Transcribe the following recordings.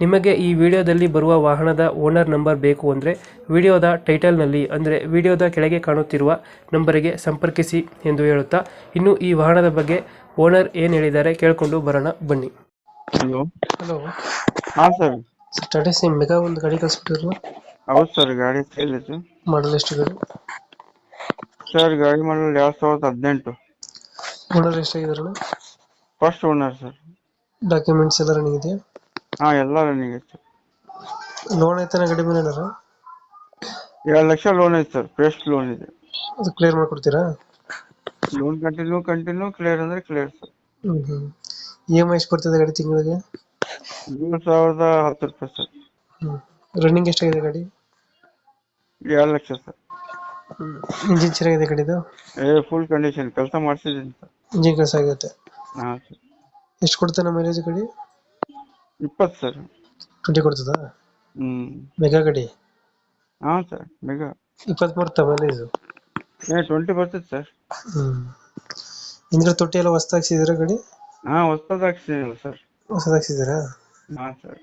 ನಿಮಗೆ ಈ ವಿಡಿಯೋದಲ್ಲಿ ಬರುವ ವಾಹನದ ಓನರ್ ನಂಬರ್ ಬೇಕು ಅಂದರೆ ವಿಡಿಯೋದ ಟೈಟಲ್ನಲ್ಲಿ ಅಂದರೆ ವಿಡಿಯೋದ ಕೆಳಗೆ ಕಾಣುತ್ತಿರುವ ನಂಬರಿಗೆ ಸಂಪರ್ಕಿಸಿ ಎಂದು ಹೇಳುತ್ತಾ ಇನ್ನು ಈ ವಾಹನದ ಬಗ್ಗೆ ಓನರ್ ಏನು ಹೇಳಿದ್ದಾರೆ ಕೇಳಿಕೊಂಡು ಬರೋಣ ಬನ್ನಿ. ಹಲೋ ಹಲೋ ಹಾ ಸರ್ ಸರ್ ನಿಮ್ಮ ಮೆಗಾ ಒಂದು ಗಾಡಿ ಕಳಿಸ್ಬಿಟ್ಟಿರಲ್ಲ ಹೌದು ಸರ್ ಗಾಡಿ ಸೇಲ್ ಇದೆ. ಮಾಡಲ್ ಎಷ್ಟು ಗಾಡಿ ಸರ್ ಗಾಡಿ ಮಾಡಲ್ ಎರಡು ಸಾವಿರದ ಹದಿನೆಂಟು. Owner first owner sir documents ಎಲ್ಲ ರನ್ನಿಂಗ್ ಇದೆಯಾ? ಹಾ ಎಲ್ಲ ರನ್ನಿಂಗ್ ಐತೆ ಲೋನ್ ಐತನ ಗಾಡಿ ಮೇಲೆ ಏನಾರ ಎರಡು ಲಕ್ಷ ಲೋನ್ ಐತೆ ಸರ್ ಫ್ರೆಶ್ ಲೋನ್ ಇದೆ. ಅದು ಕ್ಲಿಯರ್ ಮಾಡ್ಕೊಡ್ತೀರಾ? ಲೋನ್ ಕಂಟಿನ್ಯೂ ಕಂಟಿನ್ಯೂ ಕ್ಲಿಯರ್ ಅಂದ್ರೆ ಕ್ಲಿಯರ್ ಸರ್. ಹ್ಞೂ ಹ್ಞೂ ಇ ಎಂ ಐ ಎಷ್ಟು ಬರ್ತದೆ ಗಾಡಿ ತಿಂಗಳಿಗೆ? ಏಳು ಸಾವಿರದ ಹತ್ತು ರೂಪಾಯಿ ಸರ್. ಹ್ಞೂ ರನ್ನಿಂಗ್ ಎಷ್ಟಾಗಿದೆ ಗಾಡಿ? ಎರಡು ಲಕ್ಷ ಸರ್. ಇಂಜಿನ್ ಚೆನ್ನಾಗಿದೆ ಗಾಡಿದು? ಏ ಫುಲ್ ಕಂಡೀಷನ್ ಕೆಲಸ ಮಾಡಿಸಿದ್ದೀನಿ ಸರ್. ಇಂಜಿನ್ ಕೆಲಸ ಆಗುತ್ತೆ. ಹಾ ಸರ್. ಎಷ್ಟು ಕೊಡ್ತಾನೆ ಮೈಲೇಜ್ ಗಾಡಿ? ಇಪ್ಪತ್ತು ಸರ್. ಟ್ವೆಂಟಿ ಕೊಡ್ತದ? ಹ್ಮ್. ಮೆಗಾ ಗಾಡಿ ಹಾ ಸರ್ ಮೆಗಾ. ಇಪ್ಪತ್ತು ಬರುತ್ತಾ ಇದು? ಏ ಟ್ವೆಂಟಿ ಬರ್ತದೆ ಸರ್. ಹ್ಮ್. ಇಂದ್ರ ತೊಟ್ಟಿ ಎಲ್ಲ ಹೊಸ್ದಾಗಿ ಹಾಕ್ಸಿದ್ದೀರಾ ಗಾಡಿ ಹಾ ಹೊಸದಾಗಿ ಹಾಕ್ಸಿದ್ದೀನಲ್ಲ ಸರ್. ಹೊಸದಾಗಿ ಹಾಕ್ಸಿದ್ದೀರಾ? ಹಾ ಸರ್.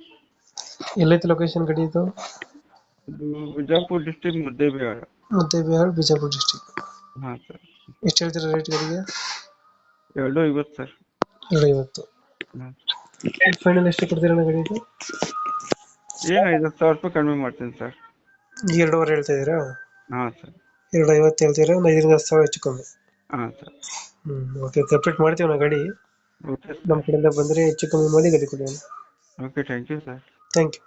ಎಲ್ಲೈತೆ ಲೊಕೇಶನ್ ಗಾಡಿ ಇದು? ಇದು ಬಿಜಾಪುರ ಡಿಸ್ಟ್ರಿಕ್ಟ್ ಮುದ್ದೇಬಿಹಾಳ ಮುದ್ದೆ ಬಿಹಾರ್ ಬಿಜಾಪುರ ಡಿಸ್ಟಿಕ್ ಹಾ ಸರ್. ಎಷ್ಟು ಹೇಳ್ತೀರಾ ರೇಟ್ ಗಾಡಿಗೆ ಎರಡು ಐವತ್ತು ಸರ್. ಎರಡು ಐವತ್ತು. ಹಾ. ಫೈನಲ್ ಎಷ್ಟು ಕೊಡ್ತೀರಾ ಗಾಡಿ ಇದು? ಏನು ಐದು ಸಾವಿರ ರೂಪಾಯಿ ಕಡಿಮೆ ಮಾಡ್ತೀನಿ ಸರ್. ಎರಡೂವರೆ ಹೇಳ್ತಾ ಇದ್ದೀರಾ? ಹಾಂ ಸರ್. ಎರಡು ಐವತ್ತು ಹೇಳ್ತೀರಾ? ಒಂದು ಐದರಿಂದ ಹತ್ತು ಸಾವಿರ ಹೆಚ್ಚು ಕಮ್ಮಿ. ಹಾಂ ಸರ್. ಹ್ಮ್ ಓಕೆ ಕಂಪ್ಲೀಟ್ ಮಾಡ್ತೀವಿ ನಾ ಗಾಡಿ. ಓಕೆ ನಮ್ಮ ಕಡೆಯಿಂದ ಬಂದರೆ ಹೆಚ್ಚು ಕಮ್ಮಿ ಮಾಡಿ ಗಾಡಿ ಕೊಡಿ okay thank you sir thank you